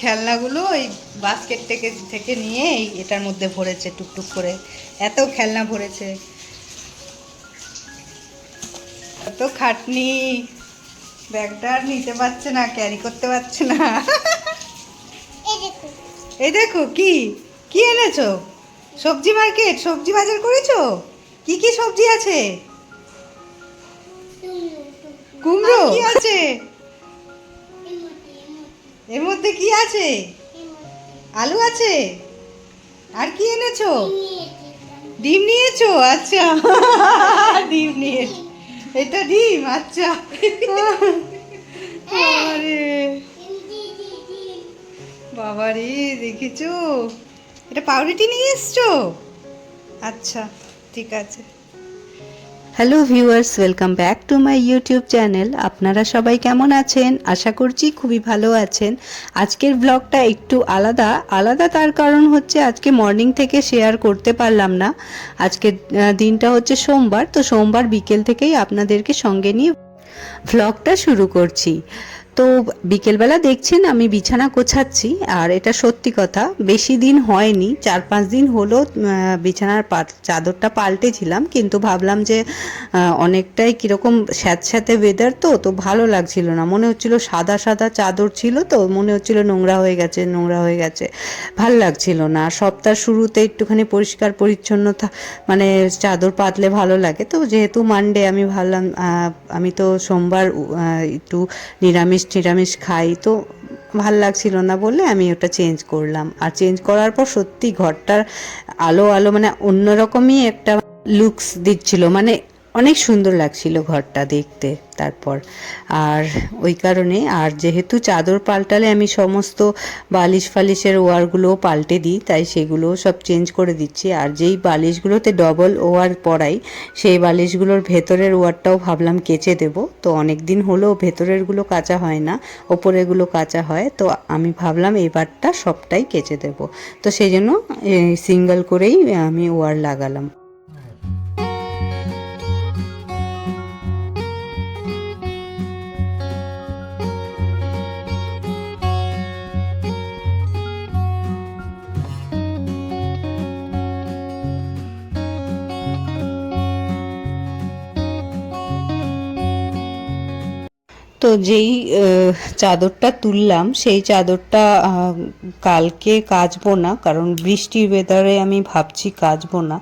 খেলনাগুলো এই বাস্কেট থেকে থেকে নিয়ে এই এটার মধ্যে ভরেছে টুকটুক করে। এত খেলনা ভরেছে। এত খাটনি। ব্যাগটা আর নিতে পারছে না ক্যারি করতে পারছে না। এই দেখো। এই দেখো কি? কি এনেছো? সবজি মার্কেট সবজি বাজার করেছ? কি কি সবজি আছে? কুমড়ো কি আছে? এর মধ্যে কি আছে? আলু আছে? আর কি এনেছো? ডিম নিয়েছো? আচ্ছা। ডিম নিয়ে এটা ডিম? আচ্ছা। বাবারে। বাবারে দেখেছ? এটা পাউরুটি নিয়ে এসছো? আচ্ছা ঠিক আছে। Hello viewers welcome back to my YouTube channel আপনারা সবাই কেমন আছেন? আশা করছি খুবই ভালো আছেন। আজকের ব্লগটা একটু আলাদা। আলাদা তার কারণ হচ্ছে আজকে মর্নিং থেকে শেয়ার করতে পারলাম না। আজকে দিনটা হচ্ছে সোমবার। তো সোমবার বিকেল থেকেই আপনাদেরকে সঙ্গে নিয়ে ভ্লগটা শুরু করছি। তো বিকেলবেলা দেখছেন আমি বিছানা গোছাচ্ছি, আর এটা সত্যি কথা, বেশি দিন হয়নি, চার পাঁচ দিন হলো বিছানার চাদরটা পাল্টেছিলাম, কিন্তু ভাবলাম যে অনেকটাই কীরকম স্যাঁতস্যাঁতে ওয়েদার তো তো ভালো লাগছিল না। মনে হচ্ছিল সাদা সাদা চাদর ছিল তো, মনে হচ্ছিল নোংরা হয়ে গেছে, নোংরা হয়ে গেছে। ভালো লাগছিল না। সপ্তাহ শুরুতে একটুখানি পরিষ্কার পরিচ্ছন্ন মানে চাদর পাতলে ভালো লাগে। তো যেহেতু মানডে আমি ভাবলাম আমি তো সোমবার একটু নিরামিষ টিরামিষ খাই। তো ভালো লাগছিল না বলে আমি ওটা চেঞ্জ করলাম। আর চেঞ্জ করার পর সত্যি ঘরটার আলো আলো মানে অন্যরকমই একটা লুকস দিচ্ছিল। মানে অনেক সুন্দর লাগছিল ঘরটা দেখতে তারপর। আর ওই কারণে, আর যেহেতু চাদর পাল্টালে আমি সমস্ত বালিশ ফালিশের ওয়ারগুলোও পাল্টে দিই, তাই সেগুলো সব চেঞ্জ করে দিচ্ছি। আর যেই বালিশগুলোতে ডবল ওয়ার পরাই, সেই বালিশগুলোর ভেতরের ওয়ারটাও ভাবলাম কেচে দেব। তো অনেক দিন হলো ভেতরেরগুলো কাঁচা হয় না, ওপরেরগুলো কাঁচা হয়, তো আমি ভাবলাম এবারটা সবটাই কেচে দেব। তো সেই জন্য সিঙ্গেল করেই আমি ওয়ার লাগালাম। যেই চাদরটা তুললাম, সেই চাদরটা কালকে কাচবো না, কারণ বৃষ্টির ওয়েদারে আমি ভাবছি কাচবো না।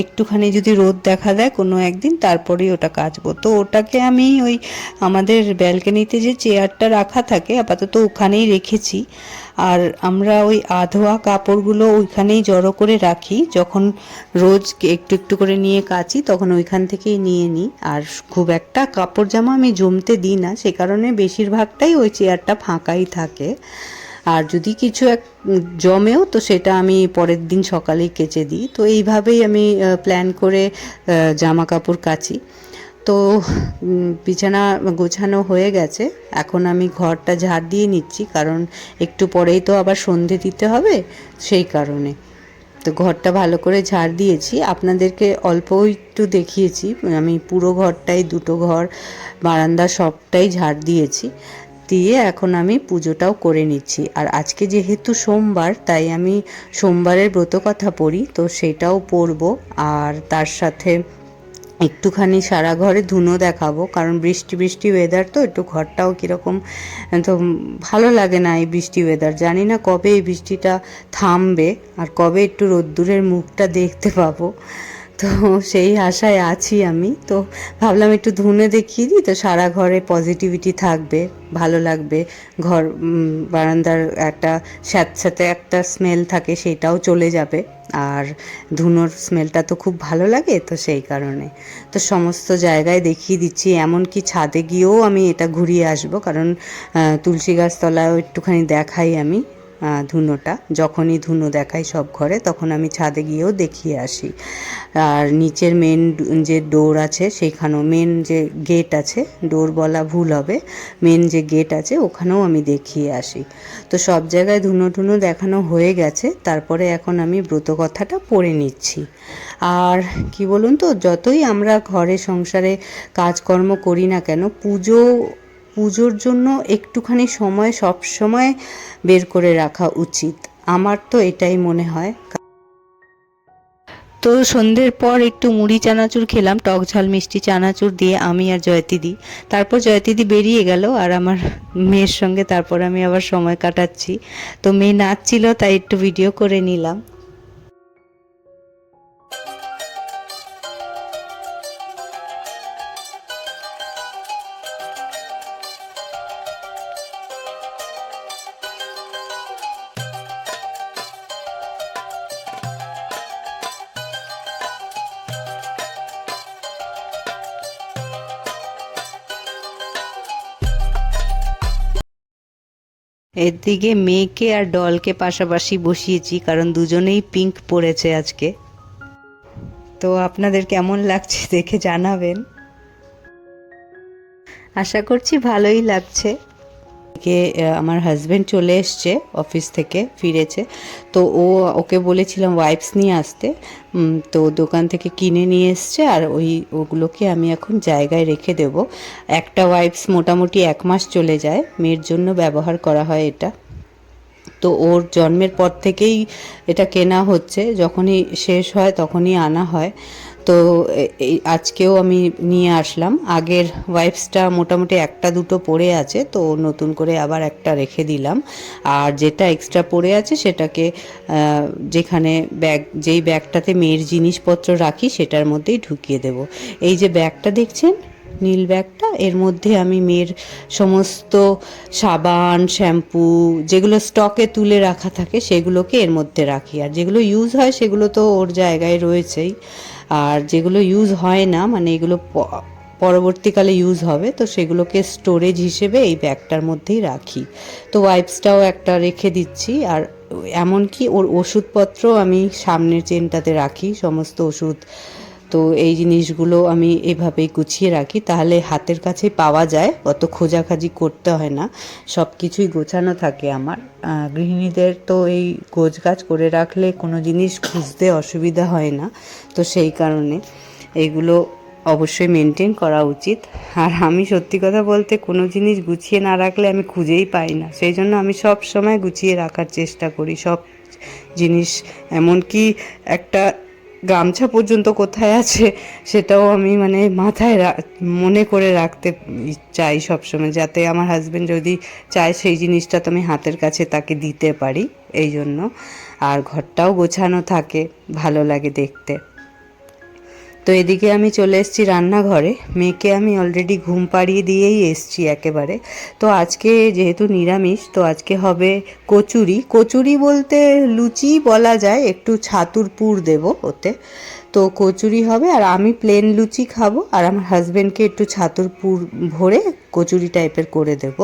একটুখানি যদি রোদ দেখা দেয় কোনো একদিন, তারপরেই ওটা কাচবো। তো ওটাকে আমি ওই আমাদের ব্যালকানিতে যে চেয়ারটা রাখা থাকে, আপাতত ওখানেই রেখেছি। আর আমরা ওই আধোয়া কাপড়গুলো ওইখানেই জড়ো করে রাখি। যখন রোজ একটু একটু করে নিয়ে কাচি, তখন ওইখান থেকেই নিয়ে নিই। আর খুব একটা কাপড় জামা আমি জমতে দিই না, সে কারণে বেশিরভাগটাই ওই চেয়ারটা ফাঁকাই থাকে। আর যদি কিছু এক জমেও, তো সেটা আমি পরের দিন সকালেই কেচে দিই। তো এইভাবেই আমি প্ল্যান করে জামা কাপড় কাচি। তো বিছানা গোছানো হয়ে গেছে। এখন আমি ঘরটা ঝাড় দিয়ে নিচ্ছি, কারণ একটু পরেই তো আবার সন্ধে দিতে হবে, সেই কারণে। তো ঘরটা ভালো করে ঝাড় দিয়েছি। আপনাদেরকে অল্প একটু দেখিয়েছি, আমি পুরো ঘরটাই, দুটো ঘর, বারান্দা সবটাই ঝাড় দিয়েছি। দিয়ে এখন আমি পুজোটাও করে নিচ্ছি। আর আজকে যেহেতু সোমবার, তাই আমি সোমবারের ব্রত কথা পড়ি, তো সেটাও পড়ব। আর তার সাথে একটুখানি সারা ঘরে ধুনো দেখাবো, কারণ বৃষ্টি বৃষ্টি ওয়েদার তো, একটু ঘরটাও কীরকম, তো ভালো লাগে না এই বৃষ্টি ওয়েদার জানি না কবে এই বৃষ্টিটা থামবে, আর কবে একটু রোদ্দুরের মুখটা দেখতে পাবো। তো সেই আশায় আছি আমি। তো ভাবলাম একটু ধুনে দেখিয়ে দিই। তো সারা ঘরে পজিটিভিটি থাকবে, ভালো লাগবে। ঘর বারান্দার একটা স্যাঁতস্যাঁতে একটা স্মেল থাকে সেটাও চলে যাবে। আর ধুনোর স্মেলটা তো খুব ভালো লাগে তো সেই কারণে। তো সমস্ত জায়গায় দেখিয়ে দিচ্ছি। এমনকি ছাদে গিয়েও আমি এটা ঘুরিয়ে আসব। কারণ তুলসী গাছ তলায়ও একটুখানি দেখাই আমি। ধুনোটা। যখনই ধুনো দেখাই সব ঘরে, তখন আমি ছাদে গিয়েও দেখিয়ে আসি। আর নিচের মেন যে ডোর আছে, সেইখানেও মেন যে গেট আছে ডোর বলা ভুল হবে মেন যে গেট আছে, ওখানেও আমি দেখিয়ে আসি। তো সব জায়গায় ধুনো টুনো দেখানো হয়ে গেছে, তারপরে এখন আমি ব্রত কথাটা পড়ে নিচ্ছি। আর কি বলুন তো, যতই আমরা ঘরে সংসারে কাজকর্ম করি না কেন, পুজো পুজোর জন্য একটুখানি সময় সব সময় বের করে রাখা উচিত। আমার তো এটাই মনে হয়। তো সন্ধ্যের পর একটু মুড়ি চানাচুর খেলাম, টক ঝাল, মিষ্টি চানাচুর দিয়ে আমি আর জয়তিদি। তারপর জয়তিদি বেরিয়ে গেল আর আমার মেয়ের সঙ্গে, তারপর আমি আবার সময় কাটাচ্ছি। তো মেয়ে নাচছিল, তাই একটু ভিডিও করে নিলাম। এদিকে মেয়েকে আর ডলকে পাশাপাশি বসিয়েছি, কারণ দুজনেই পিঙ্ক পড়েছে আজকে। তো আপনাদের কেমন লাগছে দেখে জানাবেন। আশা করছি ভালোই লাগছে। কে আমার হাজব্যান্ড চলে এসছে অফিস থেকে, ফিরেছে। তো ও, ওকে বলেছিলাম ওয়াইপস নিয়ে আসতে। তো দোকান থেকে কিনে নিয়ে এসছে আর ওই, ওগুলোকে আমি এখন জায়গায় রেখে দেব। একটা ওয়াইপস মোটামুটি এক মাস চলে যায়। মেয়ের জন্য ব্যবহার করা হয় এটা। তো ওর জন্মের পর থেকেই এটা কেনা হচ্ছে। যখনই শেষ হয় তখনই আনা হয়। তো এই আজকেও আমি নিয়ে আসলাম। আগের ওয়াইপসটা মোটামুটি একটা দুটো পড়ে আছে, তো নতুন করে আবার একটা রেখে দিলাম। আর যেটা এক্সট্রা পড়ে আছে সেটাকে যেখানে ব্যাগ যেই ব্যাগটাতে মেয়ের জিনিসপত্র রাখি সেটার মধ্যেই ঢুকিয়ে দেব। এই যে ব্যাগটা দেখছেন? নীল ব্যাগটা এর মধ্যে আমি মেয়ের সমস্ত সাবান শ্যাম্পু যেগুলো স্টকে তুলে রাখা থাকে সেগুলোকে এর মধ্যে রাখি। আর যেগুলো ইউজ হয় সেগুলো তো ওর জায়গায় রয়েছেই। আর যেগুলো ইউজ হয় না মানে এগুলো পরবর্তীকালে ইউজ হবে, তো সেগুলোকে স্টোরেজ হিসেবে এই ব্যাগটার মধ্যেই রাখি। তো ওয়াইপসটাও একটা রেখে দিচ্ছি, আর এমনকি ওর ওষুধপত্র আমি সামনের চেনটাতে রাখি, সমস্ত ওষুধ তো এই জিনিসগুলো আমি এভাবেই গুছিয়ে রাখি। তাহলে হাতের কাছে পাওয়া যায়, অত খোঁজাখাজি করতে হয় না। সব কিছুই গোছানো থাকে আমার। গৃহিণীদের তো এই গোছগাছ করে রাখলে কোনো জিনিস খুঁজতে অসুবিধা হয় না। তো সেই কারণে এইগুলো অবশ্যই মেনটেন করা উচিত। আর আমি সত্যি কথা বলতে কোনো জিনিস গুছিয়ে না রাখলে আমি খুঁজেই পাই না। সেই জন্য আমি সব সময় গুছিয়ে রাখার চেষ্টা করি। সব জিনিস, এমনকি একটা গামছা পর্যন্ত কোথায় আছে সেটাও আমি মানে মাথায় মনে করে রাখতে চাই সবসময়, যাতে আমার হাজব্যান্ড যদি চায় সেই জিনিসটা তো আমি হাতের কাছে তাকে দিতে পারি এই জন্য আর ঘরটাও গোছানো থাকে, ভালো লাগে দেখতে। তো এদিকে আমি চলে এসেছি রান্নাঘরে। মেয়েকে আমি অলরেডি ঘুম পাড়িয়ে দিয়েই এসছি একেবারে। তো আজকে যেহেতু নিরামিষ, তো আজকে হবে কচুরি। কচুরি বলতে লুচি বলা যায়, একটু ছাতুর পুর দেব ওতে। তো কচুরি হবে আর আমি প্লেন লুচি খাব আর আমার হাজব্যান্ডকে একটু ছাতুর পুর ভরে কচুরি টাইপের করে দেব।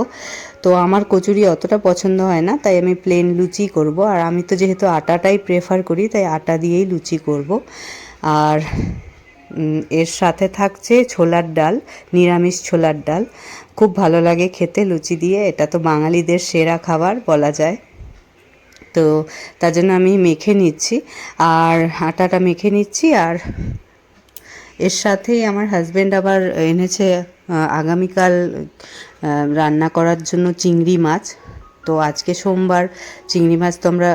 তো আমার কচুরি অতটা পছন্দ হয় না, তাই আমি প্লেন লুচি করব। আর আমি তো যেহেতু আটাটাই প্রেফার করি, তাই আটা দিয়েই লুচি করব। আর এর সাথে থাকছে ছোলার ডাল, নিরামিষ ছোলার ডাল। খুব ভালো লাগে খেতে, লুচি দিয়ে। এটা তো বাঙালিদের সেরা খাবার বলা যায়। তো তার জন্য আমি মেখে নিচ্ছি। আর আটাটা মেখে নিচ্ছি। আর এর সাথেই আমার হাজব্যান্ড আবার এনেছে আগামীকাল রান্না করার জন্য চিংড়ি মাছ। তো আজকে সোমবার চিংড়ি মাছ তো আমরা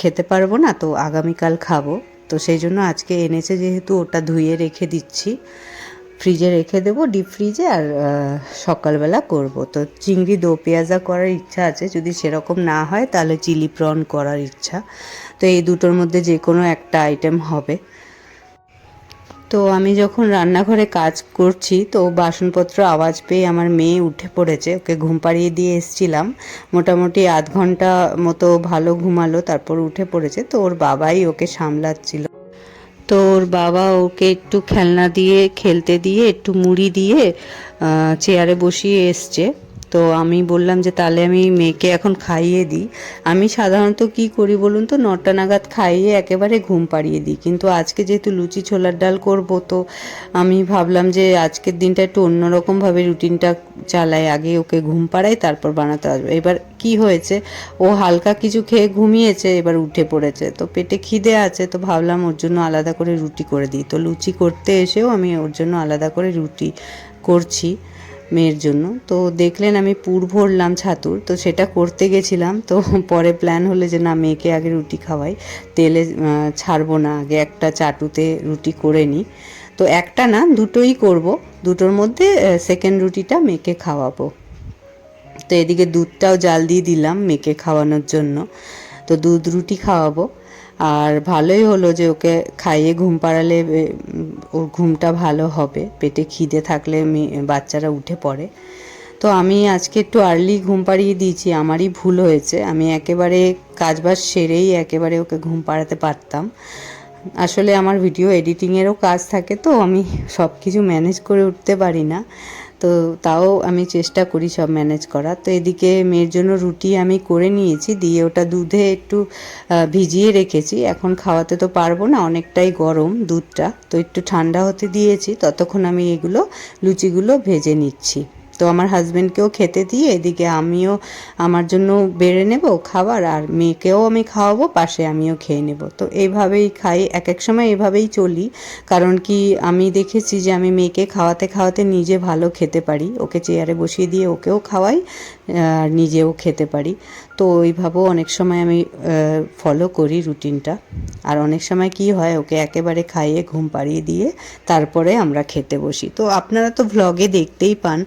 খেতে পারব না। তো আগামীকাল খাব। তো সেই জন্য আজকে এনেছে যেহেতু ওটা ধুয়ে রেখে দিচ্ছি। ফ্রিজে রেখে দেবো, ডিপ ফ্রিজে আর সকালবেলা করব। তো চিংড়ি দো পেঁয়াজা করার ইচ্ছা আছে, যদি সেরকম না হয় তাহলে চিলি প্রন করার ইচ্ছা। তো এই দুটোর মধ্যে যে কোনো একটা আইটেম হবে। তো আমি যখন রান্নাঘরে কাজ করছি, তো বাসনপত্র আওয়াজ পেয়ে আমার মেয়ে উঠে পড়েছে। ওকে ঘুম পাড়িয়ে দিয়ে এসছিলাম। মোটামুটি আধ ঘণ্টা মতো ভালো ঘুমালো, তারপর উঠে পড়েছে। তো ওর বাবাই ওকে সামলাচ্ছিল। তো ওর বাবা ওকে একটু খেলনা দিয়ে, খেলতে দিয়ে, একটু মুড়ি দিয়ে চেয়ারে বসিয়ে এসছে। তো আমি বললাম যে, তাহলে আমি মেয়েকে এখন খাইয়ে দিই। আমি সাধারণত কি করি বলুন তো, নটা নাগাদ খাইয়ে একেবারে ঘুম পাড়িয়ে দিই। কিন্তু আজকে যেহেতু লুচি, ছোলার ডাল করব, তো আমি ভাবলাম যে, আজকের দিনটা একটু অন্যরকমভাবে রুটিনটা চালাই। আগে ওকে ঘুম পাড়াই, তারপর বানাতে আসব। এবার কি হয়েছে, ও হালকা কিছু খেয়ে ঘুমিয়েছে, এবার উঠে পড়েছে। তো পেটে খিদে আছে, তো ভাবলাম ওর জন্য আলাদা করে রুটি করে দিই। তো লুচি করতে এসেও আমি ওর জন্য আলাদা করে রুটি করছি। মেয়ের জন্য। তো দেখলেন আমি পুর ভরলাম ছাতুর, তো সেটা করতে গেছিলাম। তো পরে প্ল্যান হলো যে না, মেয়েকে আগে রুটি খাওয়াই। তেলে ছাড়বো না, আগে একটা চাটুতে রুটি করে নিই। তো একটা না, দুটোই করব। দুটোর মধ্যে সেকেন্ড রুটিটা মেয়েকে খাওয়াবো। তো এদিকে দুধটাও জাল দিয়ে দিলাম মেয়েকে খাওয়ানোর জন্য। তো দুধ রুটি খাওয়াবো। আর ভালোই হলো যে ওকে খাইয়ে ঘুম পাড়ালে ওর ঘুমটা ভালো হবে, পেটে খিদে থাকলে বাচ্চারা উঠে পড়ে। তো আমি আজকে একটু আর্লি ঘুম পাড়িয়ে দিয়েছি, আমারই ভুল হয়েছে। আমি একেবারে কাজবাজ সেরেই একেবারে ওকে ঘুম পাড়াতে পারতাম। আসলে আমার ভিডিও এডিটিংয়েরও কাজ থাকে, তো আমি সব কিছু ম্যানেজ করে উঠতে পারি না। তো তাও আমি চেষ্টা করি সব ম্যানেজ করার। তো এদিকে মেয়ের জন্য রুটি আমি করে নিয়েছি, দিয়ে ওটা দুধে একটু ভিজিয়ে রেখেছি। এখন খাওয়াতে তো পারব না, অনেকটাই গরম দুধটা। তো একটু ঠান্ডা হতে দিয়েছি, ততক্ষণ আমি এগুলো, লুচিগুলো ভেজে নিচ্ছি। তো আমার হাজব্যান্ডকেও খেতে দিয়ে এদিকে আমিও আমার জন্য বেড়ে নেব খাবার আর মেয়েকেও আমি খাওয়াবো, পাশে আমিও খেয়ে নেব। তো এইভাবেই খাই এক এক সময় এভাবেই চলি। কারণ কি আমি দেখেছি যে আমি মেয়েকে খাওয়াতে খাওয়াতে নিজে ভালো খেতে পারি। ওকে চেয়ারে বসিয়ে দিয়ে ওকেও খাওয়াই, আর নিজেও খেতে পারি। তো ওইভাবেও অনেক সময় আমি ফলো করি রুটিনটা আর অনেক সময় কি হয়, ওকে একেবারে খাইয়ে, ঘুম পাড়িয়ে দিয়ে তারপরে আমরা খেতে বসি। তো আপনারা তো ভ্লগে দেখতেই পান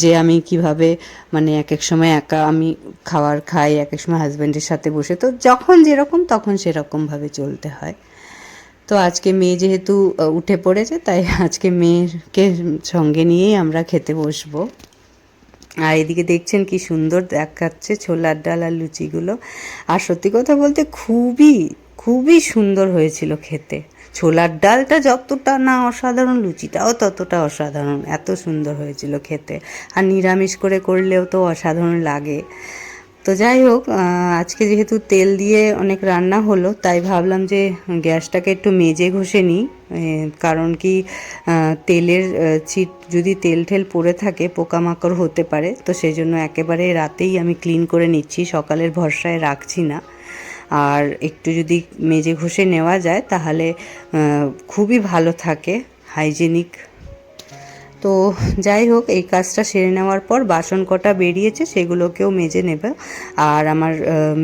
যে আমি কীভাবে মানে এক এক সময় একা আমি খাবার খাই এক এক সময় হাজব্যান্ডের সাথে বসে। তো যখন যেরকম, তখন সেরকমভাবে চলতে হয়। তো আজকে মেয়ে যেহেতু উঠে পড়েছে, তাই আজকে মেয়েকে সঙ্গে নিয়েই আমরা খেতে বসবো। আর এদিকে দেখছেন কি সুন্দর দেখাচ্ছে ছোলার ডাল আর লুচিগুলো। আর সত্যি কথা বলতে খুবই খুবই সুন্দর হয়েছিল খেতে। ছোলার ডালটা যতটা না অসাধারণ, লুচিটাও ততটা অসাধারণ। এত সুন্দর হয়েছিল খেতে। আর নিরামিষ করে করলেও তো অসাধারণ লাগে। তো যাই হোক আজকে যেহেতু তেল দিয়ে অনেক রান্না হলো, তাই ভাবলাম যে গ্যাসটাকে একটু মেজে ঘষে নিই। কারণ কি তেলের ছিট যদি তেল ঠেল পড়ে থাকে, পোকামাকড় হতে পারে। তো সেই জন্য একেবারে রাতেই আমি ক্লিন করে নিচ্ছি, সকালের ভরসায় রাখছি না। আর একটু যদি মেজে ঘষে নেওয়া যায়, তাহলে খুবই ভালো থাকে, হাইজেনিক তো যাই হোক, এই কাজটা সেরে নেওয়ার পর বাসন কটা বেরিয়েছে সেগুলোকেও মেজে নেবে। আর আমার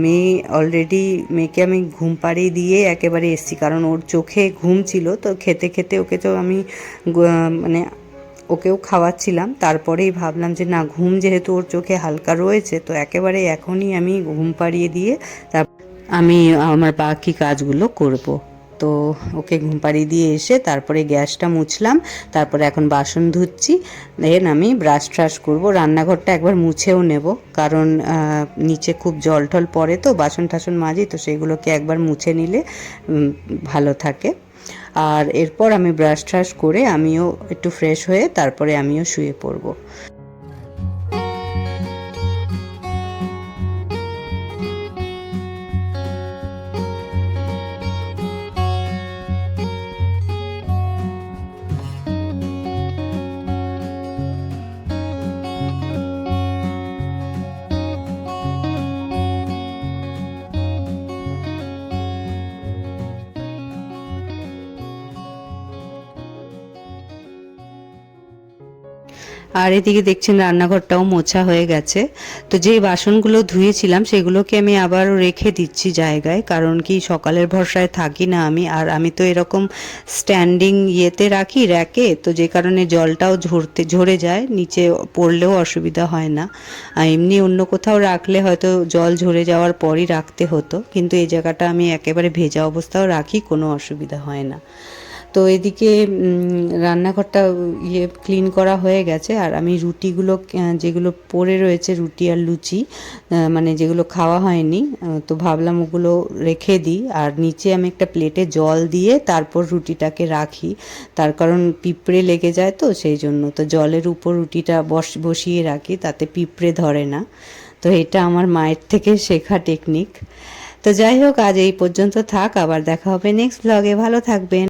মেয়ে অলরেডি মেয়েকে আমি ঘুম পাড়িয়ে দিয়ে একেবারে এসছি, কারণ ওর চোখে ঘুম ছিল, তো খেতে খেতে ওকে তো আমি মানে ওকেও খাওয়াচ্ছিলাম। তারপরেই ভাবলাম যে না, ঘুম যেহেতু ওর চোখে হালকা রয়েছে, তো একেবারে এখনই আমি ঘুম পাড়িয়ে দিয়ে তার আমি আমার বাকি কাজগুলো করব। তো ওকে ঘুম পাড়িয়ে দিয়ে এসে তারপরে গ্যাসটা মুছলাম, তারপরে এখন বাসন ধুচ্ছি দেন আমি ব্রাশ ট্রাশ করব, রান্নাঘরটা একবার মুছেও নেব, কারণ নিচে খুব জল টল পড়ে তো, বাসন টাসন মাজি তো সেগুলোকে একবার মুছে নিলে ভালো থাকে। আর এরপর আমি ব্রাশ ট্রাশ করে আমিও একটু ফ্রেশ হয়ে তারপরে আমিও শুয়ে পড়ব। আর এদিকে দেখছেন রান্নাঘরটাও মোছা হয়ে গেছে। তো যেই বাসনগুলো ধুয়েছিলাম, সেগুলোকে আমি আবারও রেখে দিচ্ছি জায়গায়, কারণ কি সকালের ভরসায় থাকি না আমি। আর আমি তো এরকম স্ট্যান্ডিং ইয়েতে রাখি, র্যাকে, তো যে কারণে জলটাও ঝরতে, ঝরে যায়, নিচে পড়লেও অসুবিধা হয় না। আর এমনি অন্য কোথাও রাখলে হয়তো জল ঝরে যাওয়ার পরই রাখতে হতো, কিন্তু এই জায়গাটা আমি একেবারে ভেজা অবস্থাও রাখি, কোনো অসুবিধা হয় না। তো এদিকে রান্নাঘরটা ইয়ে ক্লিন করা হয়ে গেছে। আর আমি রুটিগুলো যেগুলো পড়ে রয়েছে, রুটি আর লুচি মানে যেগুলো খাওয়া হয়নি তো ভাবলাম ওগুলো রেখে দিই। আর নিচে আমি একটা প্লেটে জল দিয়ে তারপর রুটিটাকে রাখি। তার কারণ পিঁপড়ে লেগে যায় তো, সেই জন্য। তো জলের উপর রুটিটা বস, বসিয়ে রাখি, তাতে পিঁপড়ে ধরে না। তো এটা আমার মায়ের থেকে শেখা টেকনিক তো যাই হোক, আজ এই পর্যন্ত থাক। আবার দেখা হবে নেক্সট ব্লগে ভালো থাকবেন।